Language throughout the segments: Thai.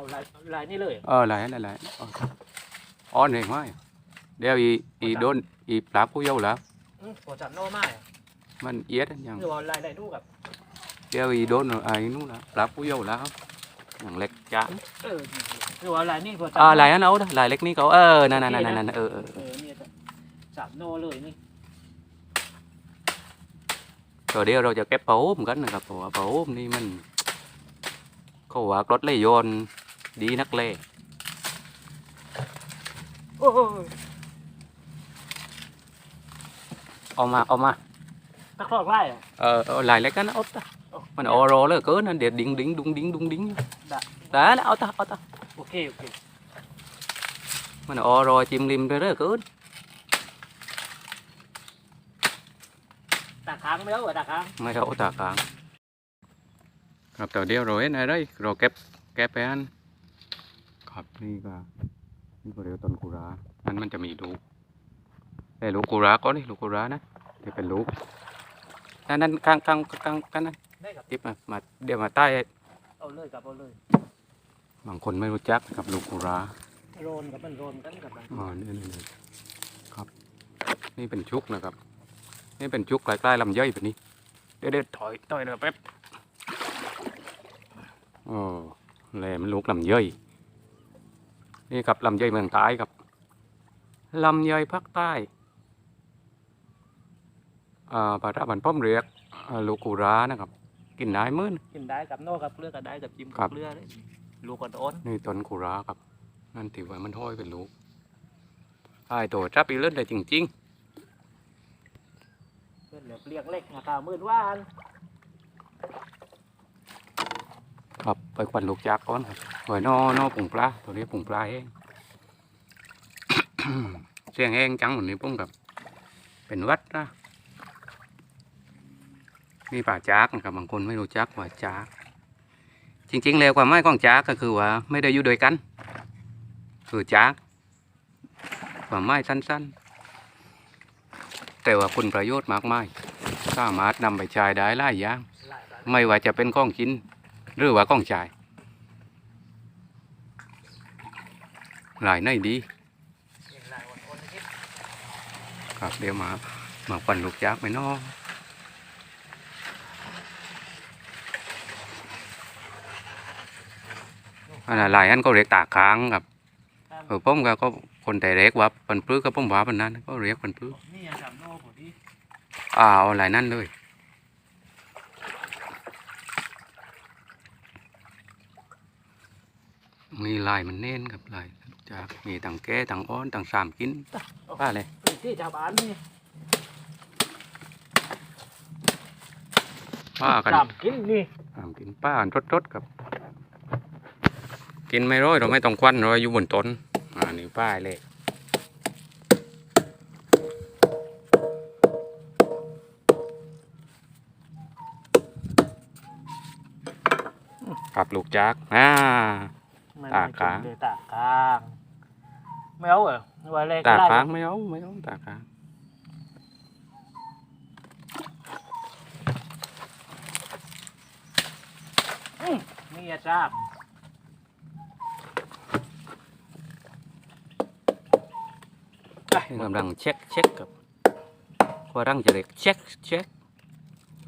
เอาลายลายนี่เลยเออหลายหลายหลายอ๋ออ๋อเองไหมเดี๋ยวอีอีโดนอีปลาผู้เยาว์แล้วอืมหัวจับโน่มากอะมันเอียดอย่างหรือว่าลายได้ดูกับเดี๋ยวอีโดนไอ้นู่นแล้วปลาผู้เยาว์แล้วอย่างเล็กจ้าเออหรือว่าลายนี่หัวจับอ่าลายนั้นเอาเด้อลายเล็กนี่เขาเออนั่นนั่นนั่นนั่นเออเออเออเนี่ยจับโน่เลยนี่ rồi đây เราจะเก็บผ้าห่มกันนะครับเพราะว่าผ้าห่มนี่มันเขาว่ารถเลยโยน ดีนักเลยโอ้โหเอามาเอามาตะครอกไล่อะเออเอาลายเล็กกันนะเอาตาโอ้มันโอโรเลยเกินนั่นเดี๋ยวดิ้งดิ้งดุงดิ้งดุงดิ้งได้ได้แล้วเอาตาเอาตาโอเคโอเคมันโอโรจิมริมไปเรื่อยเกินตาค้างไม่เอาเหรอตาค้างไม่เอาตากลางครับ ครับนี่ก็นี่ก็เรียกต้นกุรานั่นมันจะมีลูกแต่ลูกกุราก็นี่ลูกกุรานะที่เป็นลูกนั่นนั่นข้างข้างข้างข้างนั้นได้กับจิบมามาเดี๋ยวมาใต้เอาเลยกับเอาเลยบางคนไม่รู้จักกับลูกกุราโรนกับมันโรนกันกับมันอ๋อนี่นี่นี่ครับ นี่เป็นชุกนะครับ นี่เป็นชุกใกล้ๆลำย่อยแบบนี้เดี๋ยวเดี๋ยวถอยถอยเลยแป๊บโอ้แหลมนลูกลำย่อย นี่ครับลำย่อยเมืองใต้ครับลำย่อยภาคใต้อ่าปลาร้าบันป้อมเรียกอ่าลูกกุรานะครับ กินได้มื้อนกินได้กับโน่กับเกลือกับได้กับจิ้มครักับบเกลือเลยลูกกระโดนนี่ต้นกุราครับ นั่นถือว่ามันห้อยเป็นลูกไอ้ตัวจับอีเล่นได้จริงๆเพื่อนเหลือเรียกเล็กนะครับมื่นว่านครับไปควันลูกจากก่อนครับ หอยนอนอผงปลาตัวนี้ผงปลาแห้งเสียงแห้งจังเหมือนนี้ปุ้งกับ เป็นวัดนะมีป่าจากนะครับบางคนไม่รู้จักว่าจากจริง ๆ แล้วความหมายของจากก็คือว่า ไม่ได้อยู่ด้วยกัน คือจากความหมายสั้น ๆ แต่ว่าคุณประโยชน์มากมายสามารถนำไปใช้ได้หลายอย่างไม่ว่าจะเป็นข้องกิน หรือว่าข้องจ่า หลายในดีเห็นหลายคนๆคิดครับเดี๋ยวมามาควันลูกจากไปเนออันนั้นหลายอันก็เรียกตาค้างครับครับเออผมก็ก็คนแต่เรียกว่าปันปลื้อก็ผมว่าปันนั้น ก็เรียกปันปลื้อนี่ยังจับโน่ผมที่อ่าเอาหลายนั่นเลยมีลายมันเน้นครับลายลูก จากมีต่างแก่ต่างอ้อนต่างสามกินป้าเลยเป็นที่จับอันนี่ป้ากันจับกินนี่สามกินป้ากันรสๆครับ กินไม่ร้อยเราไม่ต้องควันเราอยู่บนต้นอ่านี่ป้ายเลยกับลูกจากอ่าไม่ตาค้างไม่กินเลยตาค้าง ไม่เอาเหรอว่าเล็กตาไล่ค้างไม่เอาไม่เอาตาค้างนี่อย่าจับนี่กำลังเช็คเช็คกับว่ารังจะเรียกเช็คเช็ค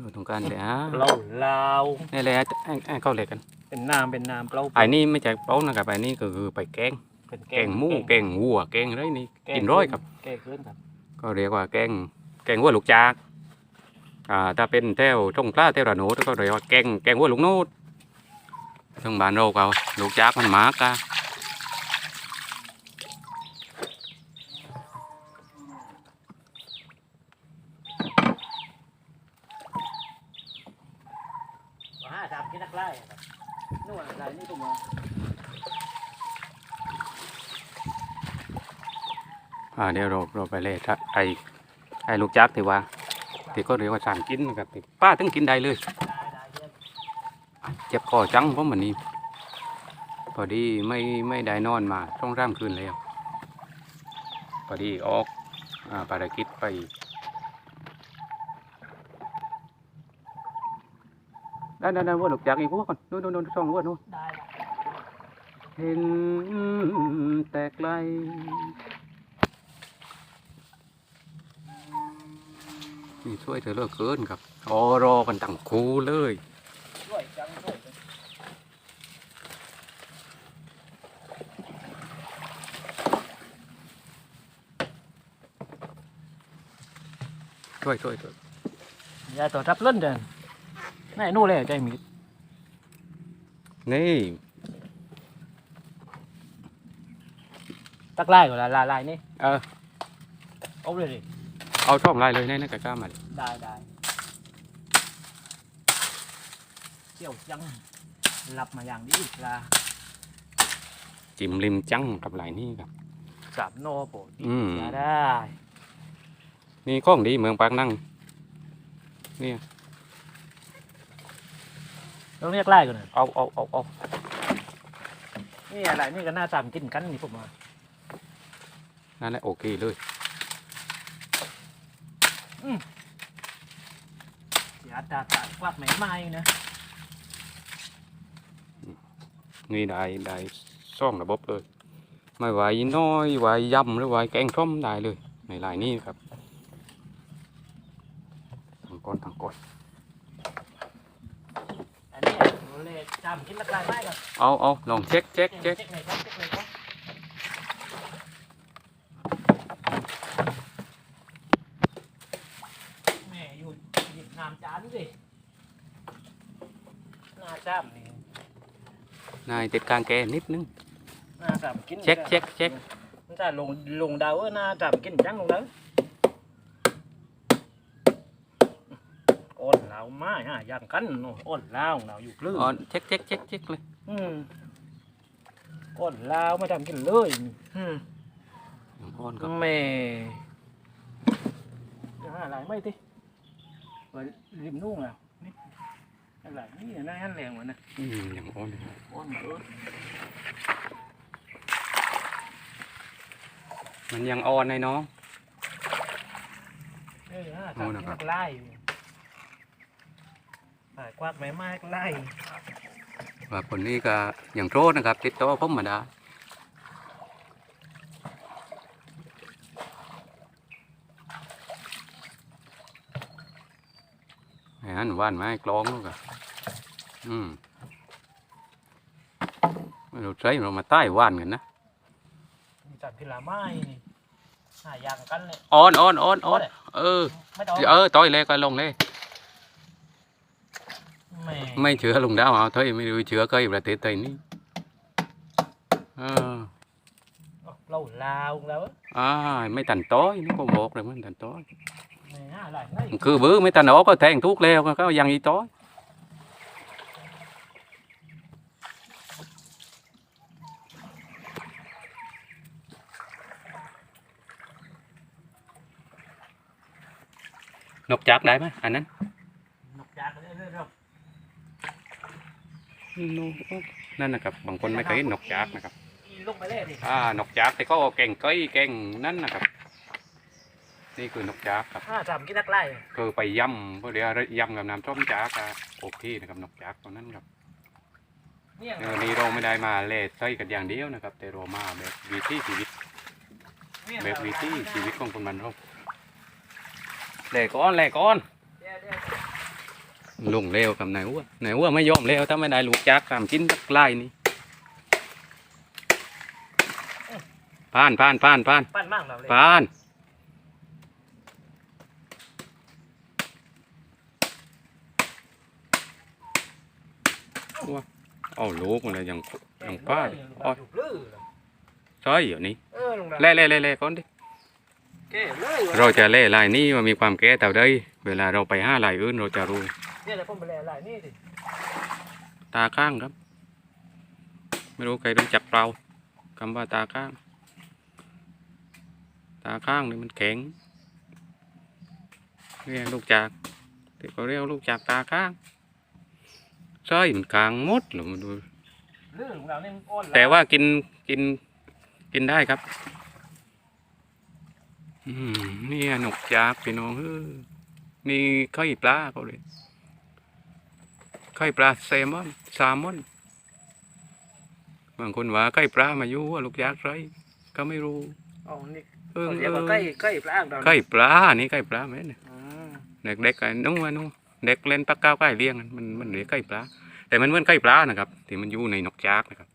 เราต้องการเลยอะเราเรานี่เลยไอ้ไอ้ไอ้เข้าเลยกัน เป็นน้ำเป็นน้ำเปล่าไอ้นี่ไม่ใช่เป้านะครับไอ้นี่ก็คือไปแกง เป็นแกงหมูแกงวัวแกงอะไรนี่กินร้อยครับ แกงขึ้นครับ ก็เรียกว่าแกงแกงวัวลูกจากอ่าถ้าเป็นแถวตรงกล้าแถวระโนดก็เรียกว่าแกงแกงวัวลูกโนดทางบ้านเราเขาลูกจากมันหมากอะว่าจับกินนักไล่ครับนู่นอะไรนี่ตัวมึง อ่าเดี๋ยวเราเราไปเลยถ้าไอ้ไอ้ลูกจากที่ว่าที่ก็เรียกว่าสามกินนะครับที่ป้าถึงกินได้เลยได้ได้เยี่ยมเจ็บคอจังเพราะมันนี้พอดีไม่ไม่ได้นอนมาช่องร่ามคืนแล้วพอดีออกอาภารกิจไปได้ได้ได้วัวหลุกจากอีกวัวก่อนนู่นนู่นนู่นช่องวัวนู่นได้เห็นแต่ไกล นี่ช่วยเธอเลิกเกินครับอ๋อรอกันตั้งคูเลยด้วยจังด้วยช่วยช่วยช่วยอย่าต่อทับเล่นเดินไหนนู่นเลยใจมีดนี่ตักไล่ก่อนละลายลายนี่เออเอาเลยดิ เอาช่องลายเลยแน่นะกะกล้ามาเลยได้ได้เกี่ยวจังหลับมาอย่างนี้อีกละจิ้มริมจังกับลายนี่ครับสามโนโปรดอืมอย่าได้ นี่ข้องดีเมืองปากนั่งต้องเรียกไล่ก่อนนะเอาเอาเอาเอานี่อะไรนี่ก็น่าตามกินกันนี่ผมว่านั่นแหละโอเคเลย อย่าตาตาควักไหมไม้นะนี่ได้ได้ซ่องระบบเลย ไม่ไหวน้อยไหวยำหรือไหวแกงส้มได้เลย ในลายนี้ครับทางก้อนทางก้อนอันนี้โอเลยจำกินละลายไม้ก่อนเอาเอาลองเช็คเช็คเช็ค เช็คหน่อยครับเช็คหน่อยครับแม่อยู่หยิบน้ำจานสิหน้าจ้ำนี่ นายติดกลางแกนิดนึงหน้าจ้ำกินเช็คเช็คเช็คมันจะลงลงดาวเออหน้าจ้ำกินจังลงดาวอ่อนลาวไม้ฮะย่างกันเนาะอ่อนลาวลาวอยู่คลื่นอ๋อเช็คเช็คเช็คเช็คเลยอืมอ่อนลาวไม่ทำกินเลยอืมอ่อนก็แม่อะไรไม่ติไว้ริมนุ่งอะ นี่อะไรนี่น่าหันแรงวะนะอืมอย่างอ่อนอยู่อ่อนเออมันยังอ่อนในน้องเออฮะโอ้นะครับไล่ไล่ควักไม้ไม้ไล่ว่าคนนี้ก็อย่างโทษนะครับ ติดต่อผมมาได้ไอ้นั่นว่านไม้กลองลูกอะ อืมไม่รู้ใช่เรามาใต้ว่านกันนะมีจัดพิลาไม้นี่หายางกันเลยอ่อนอ่อนอ่อนอ่อนเออ ไม่ต้องเออต่อยเลยก็ลงเลยแม่ไม่เชื่อลุงดาวเอาเถอะไม่รู้เชื่อเคยประเทศไทยนี่เออเราลาวแล้วอ่าไม่ตันต้อยนี่ก็บอกเลยมันตันต้อยแม่อะไรไม่คือบื้อไม่ตันออกก็แทงทุกแล้วก็ยังอีต้อย นกจักได้ไหมอันนั้นนกจากเรื่อยๆเรานกนั่นนะครับบางคนไม่เคยเห็นนกจักนะครับอีลงไปเลยดิอ่านกจักแต่ก็เก่งก้อยเก่งนั่นนะครับ นี่คือนกจักครับห้าจำกินนักไล่คือไปย่ำเพราะเดี๋ยวยำกับน้ำส้มจักอะโอเคนะครับนกจักตัวนั้นครับเนี่ยเออนี่เราไม่ได้มาเล่ใส่กันอย่างเดียวนะครับ แต่เรามาแบบวิถีชีวิตแบบวิถีชีวิตของคนมันเรา แหลกก้อนแหลกก้อนเดี๋ยวเดี๋ยวลงเร็วกับนายอ้วนนายอ้วนไม่ยอมเร็วถ้าไม่ได้ลูกจักตามกินตักไล่นี่ผ่านผ่านผ่านผ่านปั้นมากเราเลยผ่านว้าเอาลูกมันเลยยังยังป้าดอ๋ออยู่ลื้อใช่อยู่นี่เออลงดาวเล่เล่เล่เล่ก่อนดิ เก้เลยเราจะเล่ลายนี้มันมีความแก่เท่าใดเวลาเราไปห้าลายอื่นเราจะรู้เนี่ยเดี๋ยวผมไปเลยอะไรนี่สิตาข้างครับ ไม่รู้ใครรู้จักเปล่าคำว่าตาข้าง ตาข้างนี่มันแข็งเรียกลูกจากที่เขาเรียกลูกจากตาข้างใช่มันกลางหมดหรือมันดูลื้อลงดาวนี่มันอ้อนแต่ว่ากินกินกินได้ครับ อืมนี่นกจากพี่น้องเฮ้ยนี่ไข่ปลาเขาเลยไข่ปลาแซลมอนแซลมอนบางคนว่าใกล้ปลามาอยู่ว่าลูกยากไรก็ไม่รู้อ๋อนี่เออเขาเอเรียกว่าอใกล้ใกล้ปลาดอกใกล้ปลานี่ใกล้ปลาไหมเนี่ยอืมเด็กๆไอ้นู้นอะนู้นเด็กเล่นปักก้าวใกล้เลี้ยงกันมันมันเรียกใกล้ปลาแต่มันเหมือนใกล้ปลานะครับที่มันอยู่ในนกจากนะครับ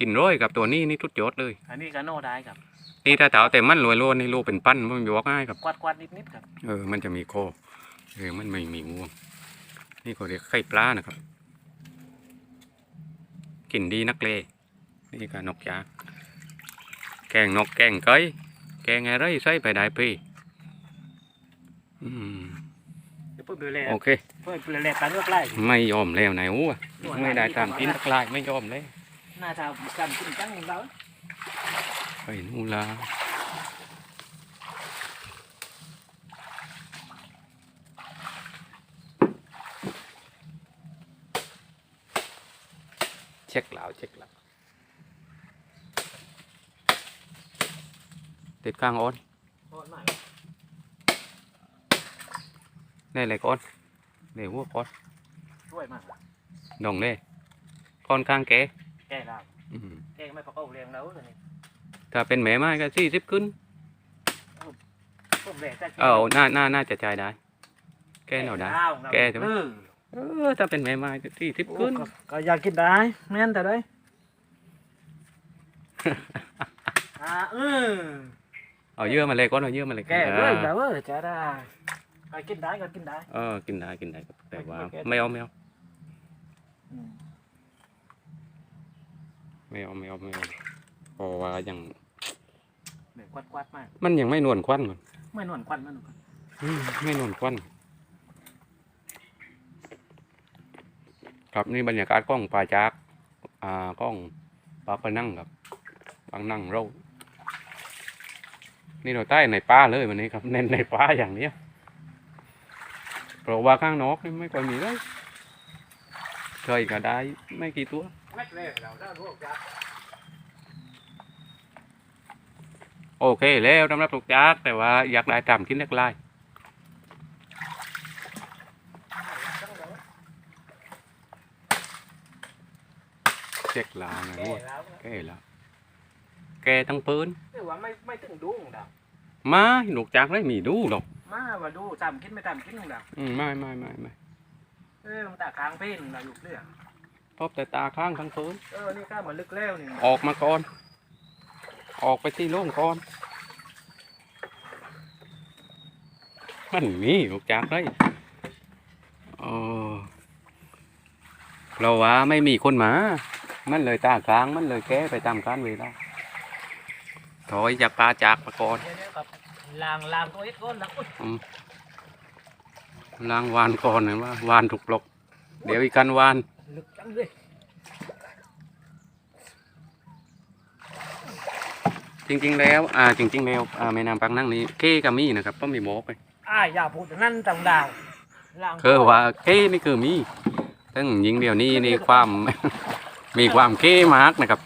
กินร้อยกับตัวนี้นี่ทุดยอดเลย อันนี้ก็โน่ได้ครับ นี่ถ้าเถาแต่มันรวยโลนในโลเป็นปั้นมันบอกง่ายครับกวาดกวาดนิดนิดๆครับเออมันจะมีโคอเออมันไม่มีงวง นี่ก็เรียกไข่ปลานะครับกินดีนักเลนี่ก็นกจากแกงนกแกงไก่แกงอะไรใส่ไปได้พี่อืมเดี๋ยวเพิ่มดูแลโอเคเพิ่มดูแลปลาเนื้อใกล้ไม่ยอมแล้วนายอู้ไม่ได้ตามกินทักลายไม่ยอมเลยน่าจะจำกินจังเรา ไปนู่นละเช็คแล้วเช็คแล้วติดกลางอ้อนโอ้ยไม่นี่เลยก้อนเดี๋ยวหัวก้อนช่วยมากดองเลยก้อนข้างแกแก้เราอืมแก้ไม่ประกอบเรียงแล้วเลยนี่ ถ้าเป็นแม่ไม้ก็สี่สิบขึ้นเพิ่มแรงจะเออน่าน่าน่าจะจ่ายได้ แกหน่อยได้ แก้ใช่ไหมเออเออถ้าเป็นแม่ไม้ก็สี่สิบขึ้นก็ก็อยากกินได้แม่นแต่ได้อ่าเออเอาเยื่อมาเลยก้อนเอาเยื่อมาเลยแก้เอเว้ยอแบบว่าจะได้ก็กินได้ก็กินได้ เออ กินได้ กินได้ครับแต่ว่าไม่แก้ไม่เอาไม่เอาอืมไม่เอาไม่เอาไม่เอา เพราะว่ายังแบบกวาดกวาดๆมากมันยังไม่นวลควันก่อนไม่นวลควันมันนวลอืมไม่นวลควันครับนี่บรรยากาศกล้องป่าจากอ่ากล้องปลาปะนั่งครับบางนั่งเรานี่เราใต้ในป่าเลยวันนี้ครับเน้นในป่าอย่างเนี้ยเพราะว่าข้างนอกนี่ไม่ค่อยมีเลยเคยก็ได้ไม่กี่ตัว ไม่เลยเราได้รู้จัก โอเคแล้วสำหรับลูกจักแต่ว่าอยากได้ตามกินเล็กไล่เช็คลาไงแก้รู้แล้วแกแล้วแกทั้งปืนแต่ว่าไม่ไม่ถึงดูของเรามาลูกจักไม่มีดูหรอกมาว่าดูจำกินไม่จำกินของเราอืมไม่ไม่ไม่ไม่เออมันตาค้างเพ่นเราอยู่เรื่องพบแต่ตาข้างทั้งปืนเออนี่ก็เหมือนลึกแล้วนี่ออกมาก่อน ออกไปที่โล่งก่อนมันมีลูกจักเลยเออเราว่าไม่มีคนมา มันเลยตากลางมันเลยแก้ไปตามการเวลาถอยจากปลาจากมาก่อนเดี๋ยวเดี๋ยวครับลางลางตัวเอ็ดก้นแล้วอุ๊ยล้างวานก่อนเห็นว่าวานถูกหลอกเดี๋ยวอีกกันวานลึกจังเลย จริงๆแล้วอ่าจริง ๆ แล้วอ่าแม่น้ำปังนั่งนี้เก้กับมีนะครับก็มีบอกไปอ้ายอย่าพูดอย่างนั้นต่างดาวลางคือว่าเก้นี่คือมีซึ่งยิงเดียวนี้นี่ความ มีความเก้มากนะครับ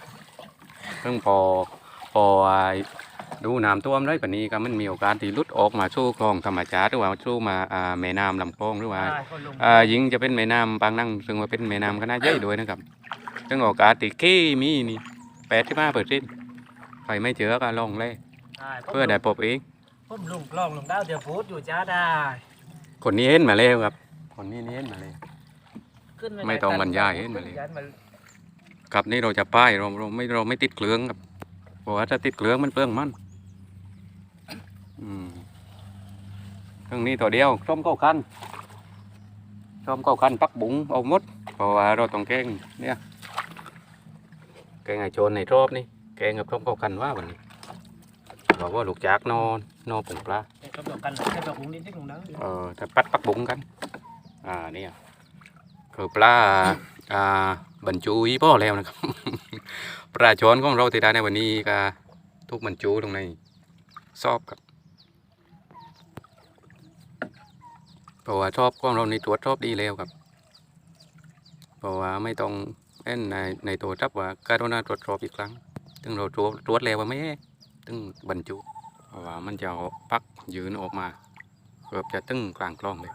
ซึ่งพอพอดูน้ำท่วมได้ปานนี้ก็มันมีโอกาสที่หลุดออกมาสู่คลองธรรมชาติหรือว่าสู่มาอ่าแม่น้ำลำคลองหรือว่าอ้ายคนลงอ่ายิงจะเป็นแม่น้ำปางนั่งซึ่งว่าเป็นแม่น้ำขนาดใหญ่ด้วยนะครับซึ่งโอกาสที่เก้มีนี่แปดที่มาเปิดสิ้นใค รไม่เจอก็ลองเลยอ้ายเพื่อได้พบเองผมลงกล้องลงดาวเดี๋ยวพูดอยู่จ้าได้ คนนี้เห็นมาแล้วครับ คนนี้นี่เห็นมาแล้วขึ้นไม่ต้องบรรยายเห็นมาเลยขึ้นมาครับนี่เราจะป้ายเราเราไม่เราไม่ติดเครื่องครับเพราะว่าถ้าติดเครื่องมันเปลืองมันอืมเครื่องนี้ตัวเดียวส้มเก้าคันส้มเก้าคันปักบุ๋งเอาหมดเพราะว่าเราต้องแกงเนี่ยแกงไอโจรในรอบนี่ แกงกับส้มเก้าคันว่าวันนี้บอกว่าลูกจากนอนนอนผงปลาเดี๋ยวกับดอกกันแค่ดอกหุงนิดนิดลงดาวเออถ้าปัดปักบุ๋งกัน อ่าเนี่ยคือปลาอ่าบรรจุอีพ่อแล้วนะครับ ปลาช้อนของเราที่ได้ในวันนี้ก็ทุกบรรจุตรงในซอบครับเพราะว่าชอบของเราในตัวจชอบดีแล้วครับเพราะว่าไม่ต้องเอ็นในในตัวจับว่าการณาตรวจสอบอีกครั้ง ถึงเราตรวจตรวจแล้วว่าไม่ถึงบรรจุเพราะว่ามันจะเอาปักยืนออกมาเกือบจะตึ้งกลางกล้องเลย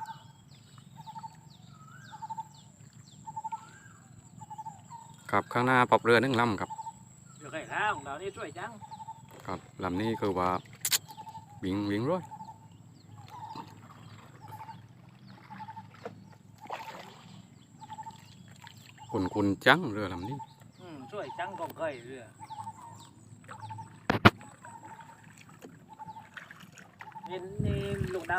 ครับข้างหน้าปอบเรือหนึ่งลำครับของเรานี่ช่วยจังครับลำนี้คือว่าวิ่งวิ่งร้อยคุณคุณจังเรือลำนี้อืมช่วยจังก็เคยเรือ นี่นี่ลูกดา